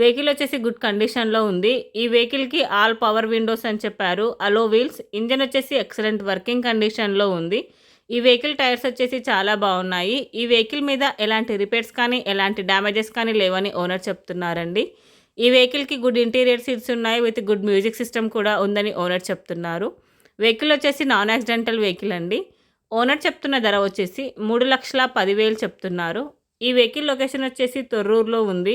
Vehicle వచ్చేసి good కండిషన్లో ఉంది. ఈ వెహికల్కి ఆల్ పవర్ విండోస్ అని చెప్పారు. అలో వీల్స్ ఇంజన్ వచ్చేసి ఎక్సలెంట్ వర్కింగ్ కండిషన్లో ఉంది. ఈ వెహికల్ టైర్స్ వచ్చేసి చాలా బాగున్నాయి. ఈ వెహికల్ మీద ఎలాంటి రిపేర్స్ కానీ ఎలాంటి డ్యామేజెస్ కానీ లేవని ఓనర్ చెప్తున్నారండి. ఈ వెహికల్కి గుడ్ ఇంటీరియర్ సీట్స్ ఉన్నాయి. విత్ గుడ్ మ్యూజిక్ సిస్టమ్ కూడా ఉందని ఓనర్ చెప్తున్నారు. వెహికల్ వచ్చేసి నాన్ యాక్సిడెంటల్ వెహికల్ అండి. ఓనర్ చెప్తున్న ధర వచ్చేసి మూడు లక్షల పదివేలు చెప్తున్నారు. ఈ వెహికల్ లొకేషన్ వచ్చేసి తొర్రూరులో ఉంది.